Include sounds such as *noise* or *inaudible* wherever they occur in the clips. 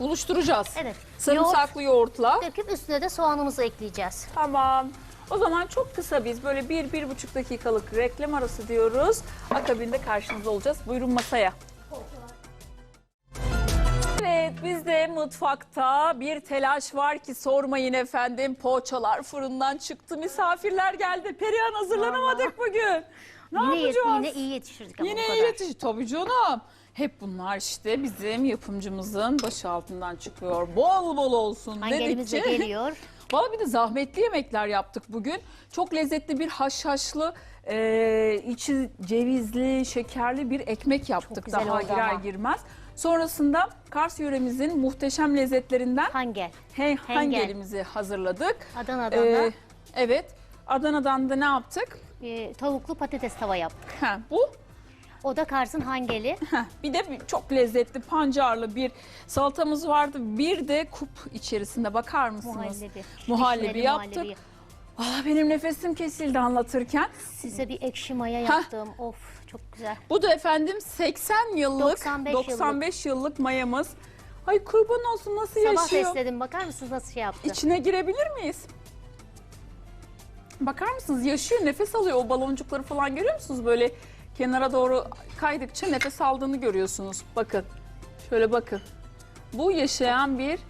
buluşturacağız. Evet. Sarımsaklı yoğurtla. Döküp üstüne de soğanımızı ekleyeceğiz. Tamam. O zaman çok kısa biz böyle bir, bir buçuk dakikalık reklam arası diyoruz. Akabinde karşınızda olacağız. Buyurun masaya. Evet biz de mutfakta bir telaş var ki sormayın efendim. Poğaçalar fırından çıktı. Misafirler geldi. Perihan hazırlanamadık bugün. Ne yine, yapacağız? yine iyi yetiştirdik ama Yine bu iyi kadar. yetiş. Tabii canım. Hep bunlar işte bizim yapımcımızın başı altından çıkıyor. Bol bol olsun Hangelimiz de dedikçe. geliyor. *laughs* Valla bir de zahmetli yemekler yaptık bugün. Çok lezzetli bir haşhaşlı, e, içi cevizli, şekerli bir ekmek yaptık güzel daha oldu girer ama. girmez. Sonrasında Kars yöremizin muhteşem lezzetlerinden Hangel. he, Hengel. hangelimizi hazırladık. Adana'dan da evet, Adana'dan da ne yaptık? E, tavuklu patates tava yaptık. Ha, bu O da Kars'ın hangeli. *laughs* Heh, bir de bir- çok lezzetli pancarlı bir salatamız vardı. Bir de kup içerisinde bakar mısınız? Muhallebi. Muhallebi Vişneli yaptık. muhallebi. Aa, benim nefesim kesildi anlatırken. Size bir ekşi maya yaptım. Of çok güzel. Bu da efendim 80 yıllık 95 95, yıllık mayamız. Ay kurban olsun nasıl Sabah yaşıyor? besledim. Bakar mısınız nasıl şey yaptı? İçine girebilir miyiz? Bakar mısınız yaşıyor nefes alıyor o baloncukları falan görüyor musunuz böyle kenara doğru kaydıkça nefes aldığını görüyorsunuz. Bakın şöyle bakın. Bu yaşayan bir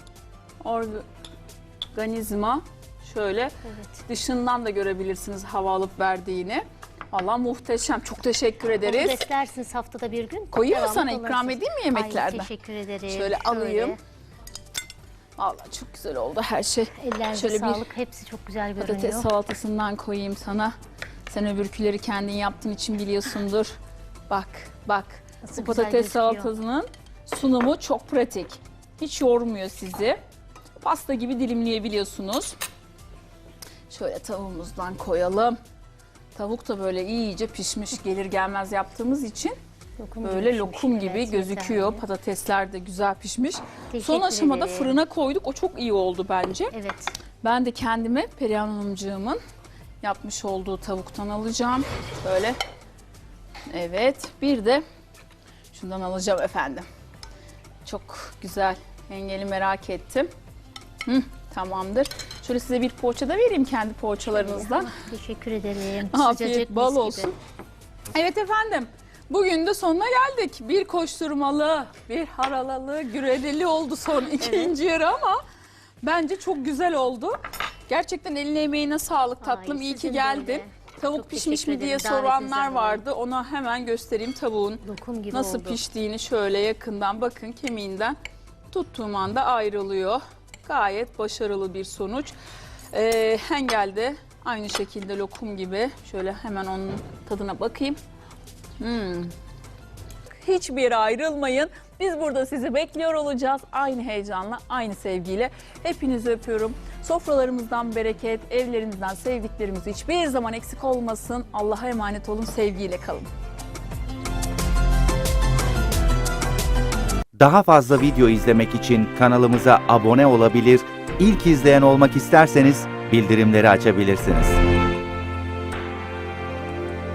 organizma şöyle Evet. dışından da görebilirsiniz hava alıp verdiğini. Valla muhteşem. Çok teşekkür Onu ederiz. beslersiniz haftada bir gün. Koyayım mı sana ikram edeyim mi yemeklerden? Ay teşekkür ederim. Şöyle alayım. Valla çok güzel oldu her şey. Ellerinize Şöyle bir sağlık. Hepsi çok güzel Patates görünüyor. salatasından koyayım sana. Sen öbürküleri kendin yaptığın için biliyorsundur. *laughs* Bak, bak. Nasıl Bu patates salatasının sunumu çok pratik. Hiç yormuyor sizi. Pasta gibi dilimleyebiliyorsunuz. Şöyle tavuğumuzdan koyalım. Tavuk da böyle iyice pişmiş gelir gelmez yaptığımız için Lokum böyle pişmiş, lokum gibi evet, gözüküyor. yeterli. Patatesler de güzel pişmiş. Son Teşekkür aşamada ederim. fırına koyduk. O çok iyi oldu bence. Evet. Ben de kendime Perihan Hanımcığımın yapmış olduğu tavuktan alacağım. Böyle. Evet. Bir de şundan alacağım efendim. Çok güzel. Engeli merak ettim. Hı, tamamdır. Şöyle size bir poğaça da vereyim kendi poğaçalarınızdan. Teşekkür ederim. Afiyet Sıcacık, bal mis gibi. olsun. Evet efendim. Bugün de sonuna geldik. Bir koşturmalı, bir haralalı, güredeli oldu son ikinci yarı ama bence çok güzel oldu. Gerçekten eline emeğine sağlık tatlım. Ay, İyi ki geldin. öyle. Tavuk Çok pişmiş mi diye soranlar vardı. Ona hemen göstereyim tavuğun nasıl oldu. piştiğini şöyle yakından bakın kemiğinden tuttuğum anda ayrılıyor. Gayet başarılı bir sonuç. Ee, hengelde aynı şekilde lokum gibi. Şöyle hemen onun tadına bakayım. Hmm. Hiçbir yere ayrılmayın. Biz burada sizi bekliyor olacağız. Aynı heyecanla, aynı sevgiyle. Hepinizi öpüyorum. Sofralarımızdan bereket, evlerimizden sevdiklerimiz hiçbir zaman eksik olmasın. Allah'a emanet olun, sevgiyle kalın. Daha fazla video izlemek için kanalımıza abone olabilir, ilk izleyen olmak isterseniz bildirimleri açabilirsiniz.